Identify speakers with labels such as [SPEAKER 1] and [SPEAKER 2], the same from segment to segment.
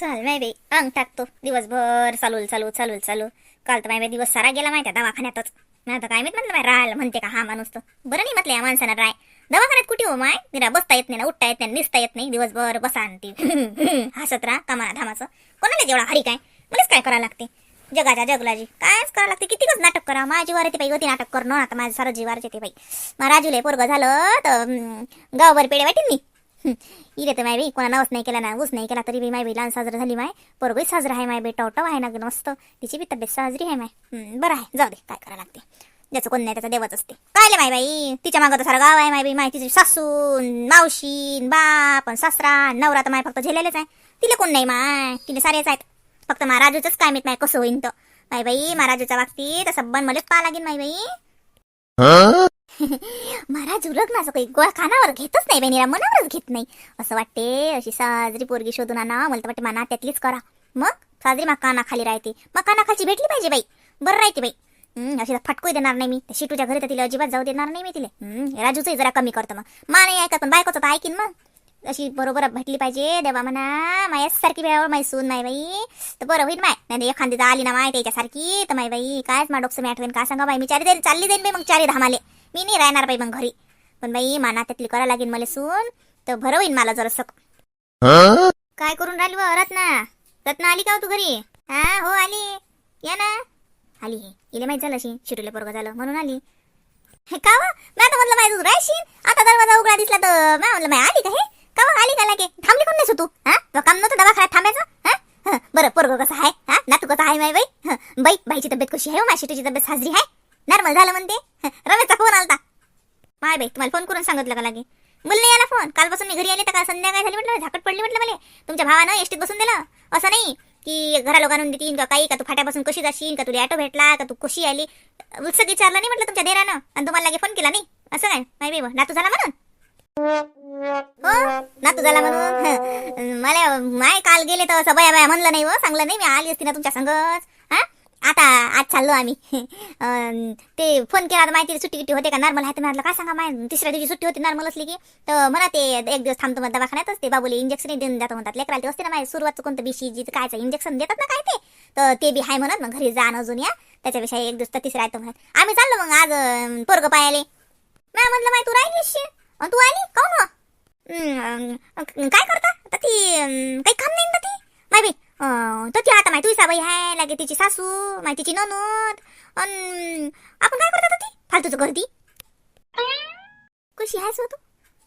[SPEAKER 1] चाल माय बाई. अंग टाकतो. दिवसभर चालू चालू चालू चालू काल तर माय बाई दिवस सारा गेला माहिती दवाखान्यातच. नाही आता काय माहीत म्हटलं माय? राहायला म्हणते का? हा माणूस तर बरं नाही म्हटलं या माणसानं राय. दवाखान्यात कुठे हो माय? तिला बसता येत नाही ना उठता येत नाही निसता येत नाही. दिवसभर बसा आणि ती हसत राहा कामाला धामाचं. कोणाला जेवढा हरी काय? मलाच काय करावं लागते? जगाच्या जगलाजी. कायच करावं लागते? कितीकच नाटक करा माझी वार येते पाहिजे होती नाटक करणं. आता माझं सारं जीवार येते बाई. मग राजूले पोरग झालं तर गावभर पेढे वाटेल मी इले तर माय बाई कोणा नवस नाही केला ना ऊस नाही केला तरी बी माय बाई लहान साजरा झाली माय. बरोबर साजरा आहे माय बाई टवटव आहे ना मस्त. तिची बी तब्येत साजरी आहे माय. बरं आहे. जाऊ दे काय करावं लागते. ज्याचं कोण नाही त्याचा देवच असते. काय माय बाई? तिच्या मागं तर सारा गाव आहे माय बाई. माय तिची सासून मावशी बाप अन सासरा नवरा तर माय फक्त झेलेलेच आहे. तिला कोण नाही माय? तिने सारेच आहेत. फक्त महाराजूचंच काय माहीत माय कसं होईन तर. माय बाई महाराजूच्या बाबतीत तसं बन मलाच पाहा लागेल माय बाई. महाराज उलग माझं काही गोळा खानावर घेतच नाही बहिणीला मनावरच घेत नाही. असं वाटते अशी साजरी पोरगी शोधून आणा मला तर वाटते मना त्यातलीच करा. मग? साजरी मग कानाखाली राहते. मग कानाखालची भेटली पाहिजे बाई. बरं राहते बाई. अशी तर देणार नाही मी. तशी तुझ्या घरी तर तिला अजिबात जाऊ देणार नाही मी तिला. हं, राजूचंही जरा कमी करतो मग. मा नाही ऐकत पण बायकोचं तर ऐकीन मग. अशी बरोबर भेटली पाहिजे देवा म्हणा. मायासारखी वेळावर माही सून नाही बाई. तर बरं होईल माय. नाही एखादी आली ना माय त्याच्यासारखी तर माय बाई कायच मा डोकसं मी आठवेन का सांगा बाई. मी चारी जाईल चालली जाईल बाई मग चारी धामाले. मी नाही राहणार बाई मग घरी. पण बाई माना त्यातली करा लागेल मला सून तर बरं होईल मला जरासं काय करून राहिली व रत्ना? रत्ना आली का हो तू घरी? हा हो आली. या ना. आली. हे इले माहीत झालं अशी शिटूले पोरग झालं म्हणून आली. हे का व? मी आता म्हणलं माहिती राहशील. आता दरवाजा उघडा दिसला तर मी म्हणलं माय आली का हे? का हो? आली का लागे? थांबली कोण नाही तू? हा? काम नव्हतं दवाखान्यात थांबायचं? हा? हं, बरं पोरग कसं आहे? हा? नातू कसं आहे माय बाई? हं, बाई बाईची तब्येत कशी आहे हो? माझी शिटूची तब्येत साजरी आहे? नॉर्मल झालं म्हणते. रमेशचा फोन आलता. माय बाई तुम्हाला फोन करून सांगितलं का लागे मुलं नाही आला फोन कालपासून मी घरी आले तर काल संध्याकाळ झाली म्हटलं झाकट पडली म्हटलं मला. तुमच्या भावानं एसटीत बसून दिलं. असं नाही की घरा लोकांना देतीन का काही का तू फाट्यापासून कशी जाशील का तुला ऑटो भेटला का तू कशी आली? उत्सव विचारलं नाही म्हटलं तुमच्या देरानं. आणि तुम्हाला लागे फोन केला नाही. असं काय? माय बाई नातू झाला म्हणून? हो? नातू झाला म्हणून? मला माय काल गेले तर असं बया बया म्हणलं नाही हो चांगलं नाही मी. आली असती ना तुमच्या संगच. हा? आता आज चाललो आम्ही. ते फोन केला तर माहिती सुट्टी गिट्टी होते का नॉर्मल आहे? तर म्हटलं काय सांगा माय तिसऱ्या दिवशी सुट्टी होती नॉर्मल असली की. तर म्हणा ते एक दिवस थांबतो मग दवाखान्यातच. ते बाबूले इंजेक्शन देऊन जातो म्हणतात. लेकराला ते असते ना माझ्या सुरुवातचं कोणतं बीसीजी कायचं इंजेक्शन देतात ना काय ते? तर ते बी आहे म्हणत मग घरी जाणं अजून या. त्याच्यापेक्षा एक दिवस तर तिसरा येतो म्हणत. आम्ही चाललो मग आज पोरग पोरगं पायाले मॅ म्हटलं माय तू राहिलीस तू आली? काऊन अं, काय करता? तर ती काही काम नाही ना ती? माय बी तर ती आता माहिती तुझी बाई आहे लागे तिची सासू माहितीची तिची ननद अन आपण काय करतात ती फालतूचं करती कशी आहेस तू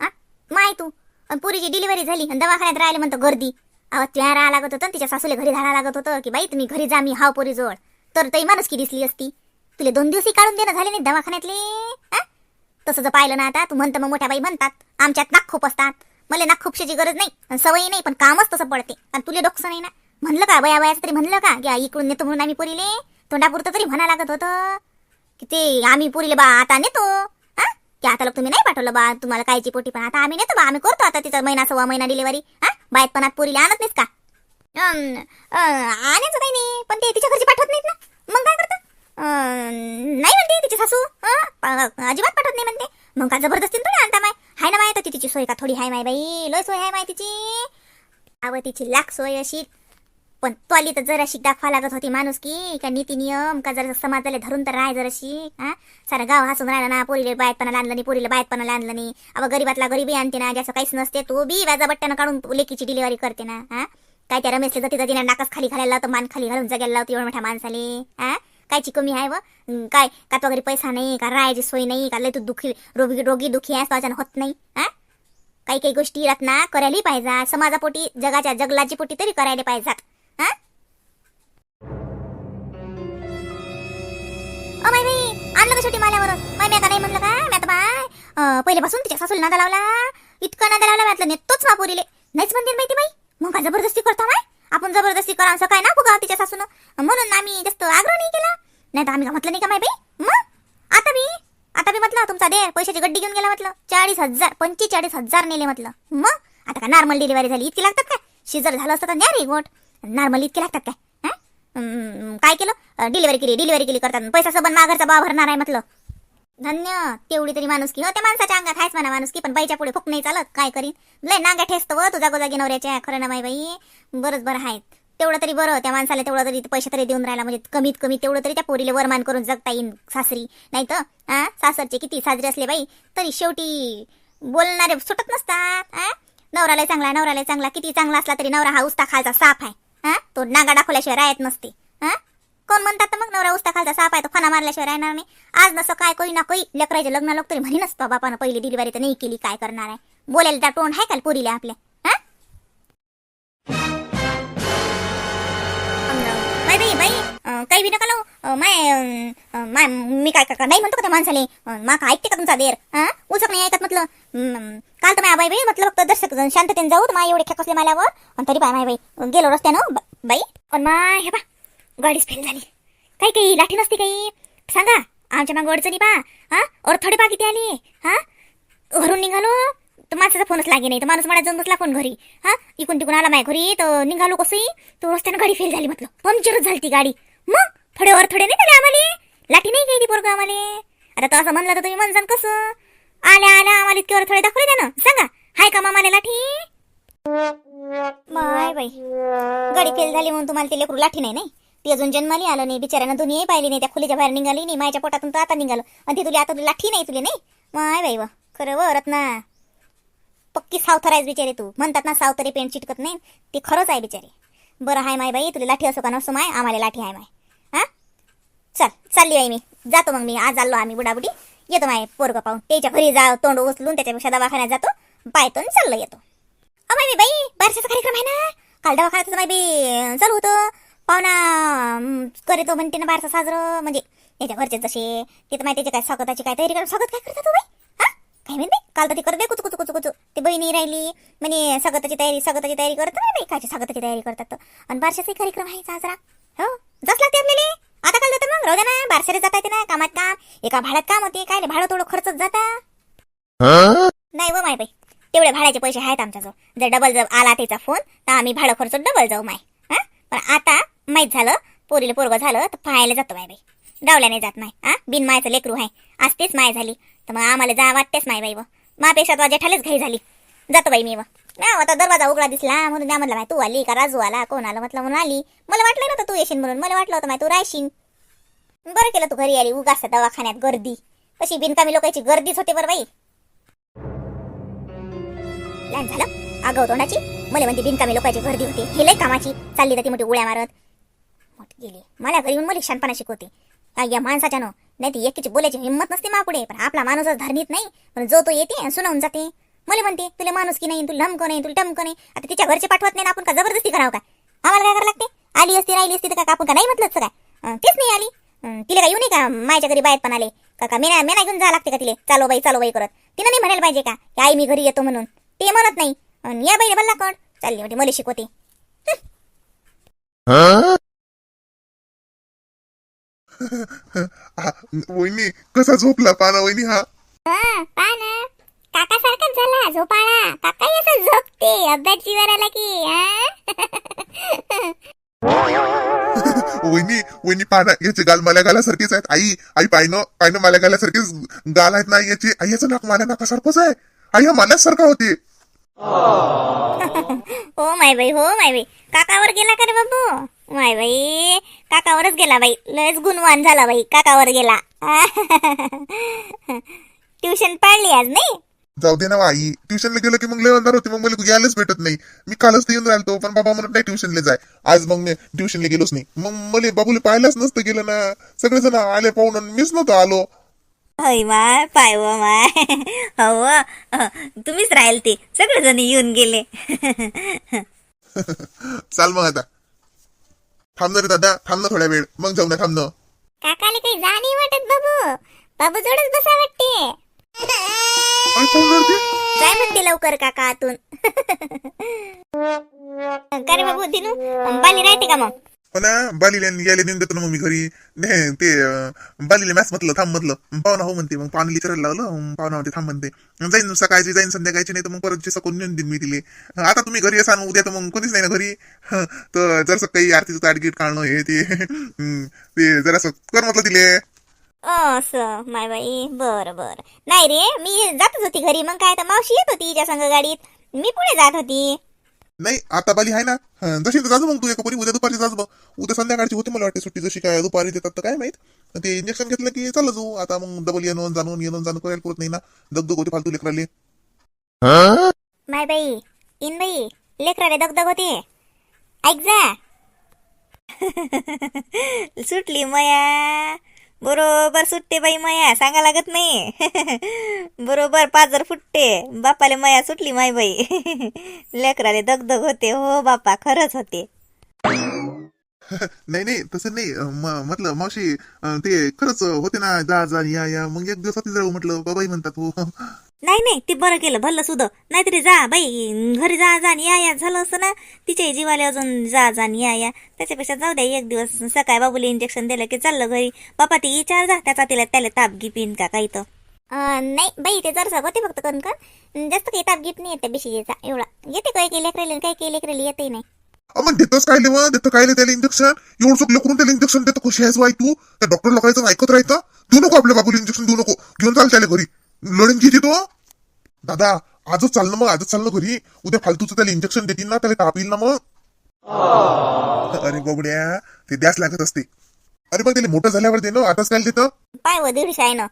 [SPEAKER 1] हा माय तू अन पुरीची डिलिव्हरी झाली आणि दवाखान्यात राहिले म्हणतो गर्दी अहो त्या राहा लागत होतं आणि तिच्या सासूला घरी धाडा लागत होतं की बाई तुम्ही घरी जा मी हाव पोरी जवळ तर तई माणूस की दिसली असती तुला दोन दिवसही काढून देणं झाले नाही दवाखान्यातले हा तसं जर पाहिलं ना आता तू म्हणतं मग मोठ्या बाई म्हणतात आमच्यात नाक खूप असतात मला नाक खूपशाची गरज नाही आणि सवयी नाही पण कामच तसं पडते आणि तुला डोकसं नाही ना म्हणलं का बया बयाचं तरी म्हणलं का की इकडून नेतो म्हणून आम्ही पुरीले? तोंडापुरतं तरी म्हणा लागत होतं. की ते आम्ही पुरीले बा आता नेतो. हा? की आता लोक तुम्ही नाही पाठवलं बा तुम्हाला कायची पोटी पण. आता आम्ही नेतो बा आम्ही करतो आता तिचा महिना सव्वा महिना डिलिव्हरी. हा? बायतपणात पुरीला आणत नाहीस का? अं, आणायचं काही नाही. पण ते तिच्या घरची पाठवत नाहीत ना. मग काय करतं? नाही म्हणते तिची सासू. अजिबात पाठवत नाही म्हणते. मग का जबरदस्तीने थोडी आणता माय? हाय ना माय तर तिची सोय का? थोडी हाय माय बाई. लय सोय हाय माय तिची. अव तिची लाख सोय अशी. पण त्वाली तर जराशी दाखवा लागत होती माणूस की का नीती नियम का जरा समाजाला धरून तर राहाय जराशी हा? सारं गाव हसून राहिला ना पोरीला बायतपणा आणलं नाही पोरीला बायतपणा आणलं नाही. अब गरीबातला गरीबी आणते ना ज्याचं काहीच नसते तो बी व्याजा बट्ट्यानं काढून लेकीची डिलिव्हरी करते ना हा? काय त्या रमेशला जती जातीला नाकाच खाली घालायला होतं मान खाली घालून जगायला लावतं एवढ्या मोठ्या माणसाले हा? कायची कमी आहे व? काय का तो घरी पैसा नाही का राहायची सोय नाही का लय तू दुखी रोगी रोगी दुखी आहे त्याच्यानं होत नाही हा? काही काही गोष्टी रत्ना करायला पाहिजे समाजापोटी जगाच्या जगलाची पोटी तरी करायला पाहिजेत. माय बाई आणलं का शेवटी माल्यावरून? माय मी आता नाही म्हणलं काय? मी आता बाय. पहिल्यापासून तिच्या सासूला नादा लावला. इतका नादा लावला म्हटलं नेतोच तोच पोरीले नाहीच म्हणते माहिती बाई? मग काय जबरदस्ती करता माय आपण जबरदस्ती करा असं काय ना फुगा तिच्या सासून? म्हणून आम्ही जास्त आग्रह नाही केला. नाही तर आम्ही म्हटलं नाही का माय बाई? मग? आता मी आता मी म्हटलं तुमचा दे पैशाची गड्डी घेऊन गेला म्हटलं. चाळीस हजार पंचेचाळीस हजार नेले म्हटलं. मग? आता का नॉर्मल डिलिव्हरी झाली इतकी लागतात काय? शिजर झालं असतं तर न्या रे गोट. नॉर्मल इतके लागतात काय? काय केलं? डिलिव्हरी केली डिलिव्हरी केली करतात. पैसा सबन माघरचा बाव भरणार आहे म्हटलं. धन्य तेवढी तरी माणुसकी. हो त्या माणसाच्या अंगात आहेच म्हणा माणुसकी पण बाईच्या पुढे फुक नाही चालत. काय करीन? लय नांगा ठेसतो व तुझा गोजागी नवऱ्याच्या. खरं ना माई बाई बरंच बरं आहेत. तेवढं तरी बरं त्या माणसाला तेवढं तरी पैसे तरी देऊन राहिला म्हणजे कमीत कमी तेवढं तरी त्या पोरीला वरमान करून जगता येईन सासरी. नाही तर हा? सासरचे किती साजरे असले बाई तरी शेवटी बोलणारे सुटत नसतात हा? नवराला चांगला नवराला चांगला. किती चांगला असला तरी नवरा हा उस्ता खालचा साफ आहे. हा? तो नागा दाखवल्याशिवाय राहत नसते. हा? कोण म्हणतात तर मग नवरा उस्ता खालचा साप आहे तो खाना मारल्याशिवाय राहणार नाही. आज नसं काय कोई ना कोई लेकराचे लग्न लोक तरी म्हणी नसतो बापानं पहिली डिलिव्हरी तर नाही केली काय करणार आहे? बोलायला त्या तोंड आहे का पोरीला आपल्या? हा? बाई बाई बाई काही बी नका लावू. माय अं, माय मी काय का नाही म्हणतो का त्या माणसाले? मा ऐकते का तुमचा देर हा? उचक नाही ऐकत म्हटलं. काल तर माझ्या बाई बाई म्हटलं फक्त दर्शक जण शांततेने जाऊ तर माय एवढे खेकसले माल्यावर. आणि तरी पाय माय बाई गेलो रस्त्यानं बाई. पण माय हे बा गाडीच फेल झाली. काही काही लाठी नसती काही? सांगा आमच्या मागं अडचणी पा हा? और थोडे पा किती आले हा? घरून निघालो तर माणसाचा फोनच लागे नाही तर माणूस मला जाऊन बसला फोन घरी हा? इकून तिकून आला माय घरी तर निघालो कसंही तो रस्त्यानं गाडी फेल झाली म्हटलं. पंक्चरच झाली ती गाडी. मग? थोडे वर थोडे नाही झाले आम्हाला? लाठी नाही गेली पोरग आम्हाला? आता तो असं म्हणलं तर तुम्ही म्हणसान कसं? आल्या आल्या आम्हाला इतके थोडे दाखवले त्यानं. सांगा हाय का मामाला लाठी? माय बाई. गाडी फेल झाली म्हणून तुम्हाला ते लेकरू लाठी नाही नाही? ती अजून जन्माली आलं नाही बिचाऱ्यानं दुनियाही पाहिली नाही त्या खुलीच्या बाहेर निघाली नाही माझ्या पोटातून तर आता निघालं. आणि ती तुला आता तुला लाठी नाही तुला नाही? माय बाई व खरं व रत्ना. पक्की सावथर आहेस बिचारे तू. म्हणतात ना सावतरी पेंट चिटकत नाही. ती खरंच आहे बिचारे. बरं हाय माय बाई तुला लाठी असो का नसो माय आम्हाला लाठी आहे माय. हा? चल चालली आहे मी. जातो मग मी. आज आलो आम्ही बुडाबुडी. येतो माय पोरग पाहून. त्याच्या घरी जा तोंड उचलून त्याच्यापेक्षा दवाखान्यात जातो. पायतो आणि चाललो येतो. अ माय बाई बारशाचा कार्यक्रम आहे ना? काल दवाखान्यात माय बी. चालू होतं. पाहुणा करतो म्हणते ना बारसा साजरं. म्हणजे त्याच्या घरचे जसे तिथं माहिती त्याची काय स्वागताची काय तयारी करून स्वागत काय करतात हो बाई? हा? काय म्हणते काल तर ते करत कुचू कुचू कुचू कुचू. ते बहिणी राहिली. म्हणे स्वागताची तयारी स्वागताची तयारी करत नाही बाई. कायची स्वागताची तयारी करतात तर. आणि बारशाचाही कार्यक्रम आहे साजरा. हो? जाच लागते आपल्याला? आता काल जातं मग. राहू द्या ना. बारशाला जाता येते ना. कामात काम. एका भाड्यात काम होते. काय रे भाडं थोडं खर्चच जाता. नाही व माय बाई. तेवढे भाड्याचे पैसे आहेत आमच्याजवळ. जर डबल जर आला त्याचा फोन तर आम्ही भाडं खर्च डबल जाऊ माय. हा? पण आता माहीत झालं पोरीला पोरग झालं तर पाहायला जातो माय बाई. डावल्याने जात माय. हा? बिन मायचं लेकरू आहे. आज तेच माय झाली. तर मग आम्हाला जा वाटतेच माय बाई व. मापेक्षा तो जेठालेच घाई झाली. जातो बाई मी व. नाही आता दरवाजा उघडा दिसला म्हणून द्या म्हटलं माय तू आली का? राजू आला? कोण आलं? म्हटलं म्हणून आली. मला वाटलं नव्हतं तू येशील म्हणून. मला वाटलं होतं माय तू राहशील. बरं केलं तू घरी आली उगाच दवाखान्यात गर्दी. कशी बिनकामी लोकांची गर्दीच होते बरं बाई. लहान झालं? आगाव तोंडाची? मला म्हणते बिनकामी लोकांची गर्दी होती. हे लय कामाची. चालली ती मोठी उड्या मारत. मोठी गेली. मला घरी येऊन मला शानपणा शिकवते. या माणसाच्या नो नाही ती एकीची बोलायची हिंमत नसते मापुढे. पण आपला माणूसच धरणीत नाही. पण जो तो येते आणि सुनावून जाते. मला म्हणते तुला माणूस की नाही तुला ढमको नाही तुला टमको नाही. आता तिच्या घरचे पाठवत नाही आपण का जबरदस्ती करावं काय? आम्हाला काय करावं लागते? आली असती राहिली असती तर का आपण का नाही म्हटलं काय? तेच नाही आली. तिला काय येऊ नये का? मायच्या घरी बाहेर पण आले. का का मी नाही मी नाही घेऊन जा लागते का तिले? चालो बाई चालो बाई करत. तिनं नाही म्हणायला पाहिजे का? की आई मी घरी येतो म्हणून. ते म्हणत नाही. या बाईने बल्ला कोण? चालली होती मला शिकवते.
[SPEAKER 2] वहिनी कसा झोपला पाना वहिनी हा?
[SPEAKER 1] पा ना काका सारखाच झाला झोपाळा. काका असं झोपते. अभ्यास जीवर आला की
[SPEAKER 2] वहिनी वहिनी पाना याचे गाल मला गालासारखेच आहेत. आई आई पायनं पायनं मला गालासारखेच गाल आहेत ना याचे. आई याचं नाक मला नाकासारखंच आहे. आई हा माल्यासारखा होते.
[SPEAKER 1] हो माय बाई हो माय बाई. काकावर गेला का रे बाबू? माय बाई काकावरच गेला बाई. लयच गुणवान झाला बाई काकावर गेला. ट्युशन पाळली आज नाही?
[SPEAKER 2] जाऊ दे ना आई. ट्युशनला गेलं की मग लय अंधार होते मग मला यायलाच भेटत नाही. मी कालच तर येऊन राहिलो पण बाबा म्हणत नाही ट्युशनला जाय. आज मग मी ट्युशनला गेलोच नाही. मग मला बाबूला पाहायलाच नसतं गेलं ना. सगळेजण आले पाहून आणि मीच नव्हतो आलो.
[SPEAKER 3] होय माय पाय व माय हो तुम्हीच राहील ते सगळेजण येऊन गेले.
[SPEAKER 2] चाल मग आता. थांब ना रे दादा थांब ना थोड्या वेळ. मग जाऊ ना थांब
[SPEAKER 1] काकाला काही जा नाही वाटत बाबू? बाबू जोडच बसा वाटते.
[SPEAKER 2] रडते.
[SPEAKER 1] काय म्हणते लवकर काका आतून. का रे बाबू दिनू. बाली राहते का मग?
[SPEAKER 2] हो ना बालीला यायला नेऊन देतो ना मग मी घरी ते अं, बालीला मॅच म्हटलं थांब म्हटलं. पाहुणा हो म्हणते मग पाहुणे विचारायला लावलं मग पाहुणा म्हणते थांब म्हणते. जाईन सकाळची जाईन संध्याकाळची नाही तर मग परत सकून नेऊन देईन मी तिले. आता तुम्ही घरी असाल उद्या तर मग कोणीच नाही ना घरी. हं, तर जरसं काही आरतीचं ताटगीट काढणं हे ते. हं, ते जरासं कर म्हटलं तिले.
[SPEAKER 1] असं माय बाई बरं बरं. नाही रे मी जातच होती घरी. मग काय तर मावशी येत होती हिच्या संग गाडीत? मी पुढे जात होती.
[SPEAKER 2] नाही आता बाली आहे ना. हं, जशी तर जाजो मग तू एका परी उद्या दुपारी जाजो मग उद्या संध्याकाळची होती मला वाटते सुट्टी जशी काय दुपारी देतात तर काय माहीत. ते इंजेक्शन घेतलं की चाललं जाऊ. आता मग डबल येणं जाणून येणं जाणं करायला पुरत नाही ना. दगदग होते फालतू लेकराले
[SPEAKER 1] माय बाई इन बाई लेकराले दगदग होते. ऐक जा.
[SPEAKER 3] सुटली मया. बरोबर सुटते बाई माया सांगा लागत नाही बरोबर पाजर फुटते. बापाले माया सुटली माय बाई. लेकराले दगदग होते. हो बापा खरंच होते.
[SPEAKER 2] नाही नाही तसं नाही. म- म्हटलं मावशी अं, ते खरंच होते ना जा जा या या. मग एक दिवसात जाऊ म्हटलं बाबाई म्हणतात हो.
[SPEAKER 3] नाही नाही ते बरं केलं भलं सुद्धा नाहीतरी जा बाई घरी जा जा आणि या या. झालं असतं ना तिच्याही जीवाला अजून जा जा आणि या या. त्याच्यापेक्षा जाऊ द्या एक दिवस सकाळी बाबूला इंजेक्शन दिलं की चाललं घरी. बापा ती विचार जा त्याचा तिला त्याला ताप गिपीन का काही तर.
[SPEAKER 1] नाही बाई ते जरसा होते फक्त कणकण जास्त काही ताप घेत नाही येते बिशीचा एवढा. येते काही काही लेकराले काही काही लेकराले येते नाही.
[SPEAKER 2] अं, मग देतोच काय मग देतो काय त्याला इंजेक्शन एवढं चुकलं करून त्याला इंजेक्शन देतो कशी आहेस बाई तू? त्या डॉक्टर लोकांचं ऐकत राहायचं देऊ नको आपल्या बाबूला इंजेक्शन देऊ नको. घेऊन चाल त्याला घरी. लढून घेते तो. दादा आजच चाललं मग आजच चाललं घरी. उद्या फालतूचं त्याला इंजेक्शन देतील ना त्याला ताप येईल ना मग. अरे बाबड्या ते द्यास लागत असते. अरे पण त्याला मोठं झाल्यावर दे ना आताच काय देतं?
[SPEAKER 1] पाय व दीडशे आहे ना.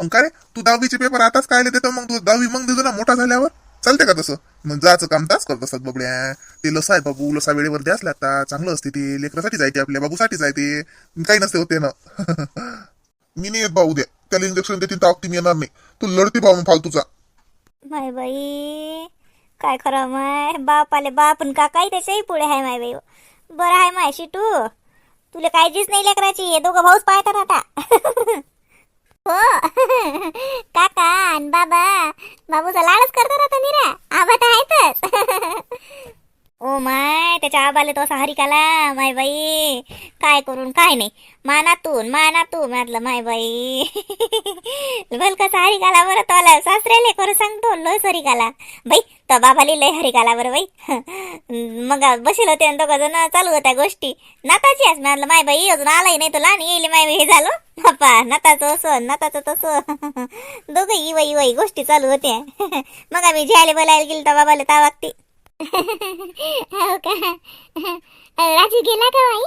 [SPEAKER 2] मग काय रे तू दहावीचे पेपर आताच काय देतं? मग तू दहावी मग देतो ना मोठा झाल्यावर? चालते का तसं? मग जायचं काम ताच करत असतात बबड्या. ते लस आहे बाबू लसा वेळेवर द्यास लागतात. चांगलं असते ते. लेकरासाठी जायते आपल्या बाबूसाठी जायते. काही नसते होते ना. मी नाही येत भाऊ उद्या. त्याला इंजेक्शन देतील तर मी येणार नाही. तू लढती भाऊ फालतूचा.
[SPEAKER 1] माय बाई काय खरं माय? बाप आले बाप आणि काकाही त्याच्याही पुढे आहे माय बाई. बरं आहे माय शिटू. तुला काळजीच नाही लेकराची हे दोघं भाऊच पाहतात आता. हो. काका आणि बाबा बाबूचा लाडच करतात आता निरा आबा तर आहेतच. ओ माय त्याच्या आबाले तो असा हरिकाला माय बाई. काय करून काय नाही. मानातून मानातून म्हटलं माय बाई. भल कसा हरिकाला बरं तो आला सासऱ्याले खरं सांगतो लय हरिकाला बाई तो बाबाली लय हरिकाला बरं बाई. मग बसेल होते दोघं जण चालू होत्या गोष्टी. नाताची आज म्हटलं माय बाई अजून आलाही नाही तो लहान येईल माय बाई हे झालं. बाप्पा नाताचं असं नाताचं तसं. दोघं इवई इवई गोष्टी चालू होत्या. मग आम्ही झ्याले बोलायला गेलो तर बाबाला ता वागते हो का? राजू गेला का बाई?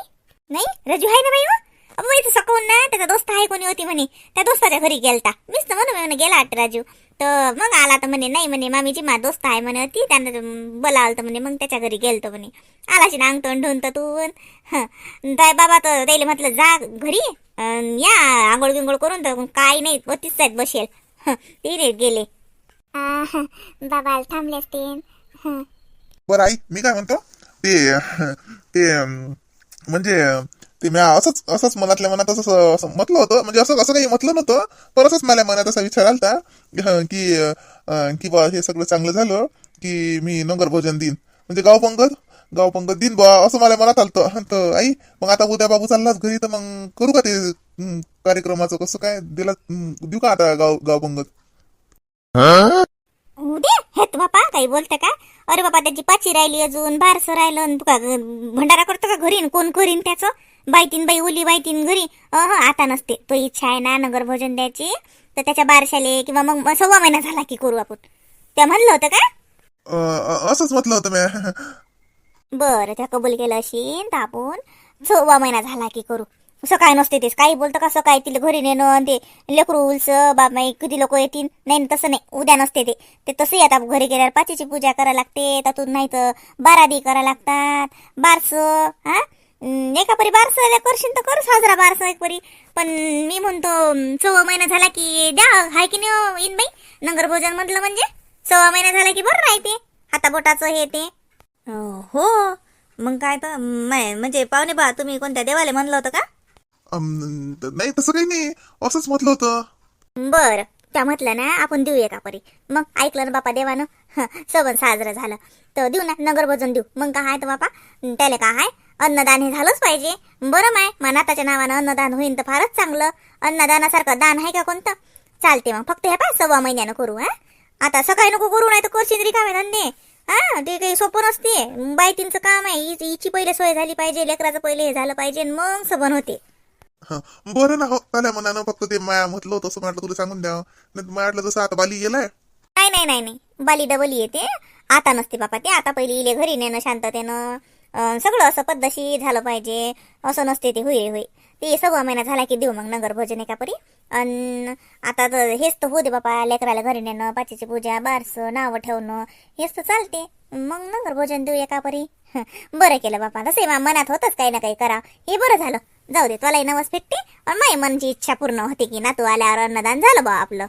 [SPEAKER 1] नाही राजू आहे ना बाई हो. अबो बाई सकाळून ना त्याचा दोस्त आहे कोणी होती म्हणे. त्या दोस्ताच्या घरी गेलता. मीच तर म्हणून म्हणे गेला वाटतं राजू. तर मग आला तर म्हणे नाही म्हणे मामीची मा दोस्त आहे म्हणे होती त्यानं बोलावलं तर म्हणे मग त्याच्या घरी गेलतो म्हणे. आलाशी ना अंगतोंड ढोन तर तू काय बाबा तर त्याला म्हटलं जा घरी. या आंघोळ गिंघोळ करून तर काय नाही होतीच आहेत बसेल. हं, ते गेले. बाबा थांबले असते
[SPEAKER 2] बरं आई मी काय म्हणतो? ते ते म्हणजे ते मी असंच असंच मनातल्या मनात असं म्हटलं होतं. म्हणजे असं असं काही म्हटलं नव्हतं. पण असंच मला मनात असा विचार आलता की की बा हे सगळं चांगलं झालं की मी नगर भोजन दिन म्हणजे गाव पंगत गाव पंगत दिन बा असं मला मनात आलतं. तर आई मग आता उद्या बाबू चाललाच घरी तर मग करू का ते कार्यक्रमाचं? कसं काय? दिला देऊ का आता गाव गाव पंगत?
[SPEAKER 1] उद्या हे तू बापा काही बोलते का? अरे बाबा त्याची पाची राहिली अजून बारसं राहिलं अन तू का ग- भंडारा करतो का घरी कोण करीन त्याचं? बायतीन बाई उली बायतीन घरी. अह आता नसते. तो इच्छा आहे ना नगर भोजन द्यायची. तर त्याच्या बारशाले किंवा मग सव्वा महिना झाला की करू आपण. त्या म्हणलं होतं का?
[SPEAKER 2] अं, असंच म्हटलं होतं मी
[SPEAKER 1] बरं त्या कबूल केलं अशी तर आपण सव्वा महिना झाला की करू. सकाळी नसते तेच काही बोलतं का सकाळी तिला घरी नेणं ते लेकरू उलस बाबाई कधी लोक येतील? नाही तसं नाही. उद्या नसते ते. ते तसंही आता घरी गेल्यावर पाचीची पूजा करायला लागते. त्यातून नाही तर बारादी करायला लागतात. बारस हा? एका परी बारस करशील तर करू साजरा बारस एक परी. पण मी म्हणतो सव्वा महिना झाला की द्या. हाय की नाही हो, इन बाई? नगर भोजन म्हटलं म्हणजे? सव्वा महिना झाला की बरं राहते हाताबोटाचं हे ते.
[SPEAKER 3] हो. मग काय तर माय म्हणजे पाहुणे बा तुम्ही कोणत्या देवाला म्हणलं होतं का?
[SPEAKER 2] नाही तसं काही नाही. असंच म्हटलं होतं.
[SPEAKER 1] बर त्या म्हटलं ना आपण देऊ एका परी. मग ऐकलं ना बापा देवानं? हं, सबन साजरं झालं. तर देऊ ना नगर भोजन देऊ. मग काय तर बापा? त्याला काय हाय? अन्नदान हे झालंच पाहिजे. बरं माय मनाताच्या नावानं अन्नदान होईन तर फारच चांगलं. अन्नदानासारखं दान आहे का कोणतं? चालते मग. फक्त हे पाय सव्वा महिन्यानं करू हा? आता सकाळी नको करू नाही तर करशील रिकामे धंदे हा ते काही सोपं नसते. बायतींचं काम आहे. हिच- हिची पहिले सोय झाली पाहिजे लेकराचं पहिले हे झालं पाहिजे आणि मग सबन होते.
[SPEAKER 2] हं. बरं ना हो. चाल्या मनानं फक्त ते माया म्हटलं होतं असं म्हटलं तुला सांगून द्या. नाही तर म्हटलं जसं आता बाली गेलाय.
[SPEAKER 1] नाही नाही नाही नाही. बाली डबल येते. आता नसते बापा ते. आता पहिले इले घरी नेणं शांततेनं अं, सगळं असं पद्धतशीर झालं पाहिजे. असं नसते ते होय होय. ते सव्वा महिना झाला की देऊ मग नगर भोजन एका परी अन आता तर हेच तर होते बापा लेकराला घरी नेणं पाचीची पूजा बारसं नावं ठेवणं हेच तर चालते. मग नगर भोजन देऊ एका परी बरं केलं बापा. तसे मा मनात होतच काही ना काही करा. हे बरं झालं. जाऊ दे तुला नवस भेटते माई मनची इच्छा पूर्ण होते की ना तू आल्यावर अन्नदान झालं बा आपलं.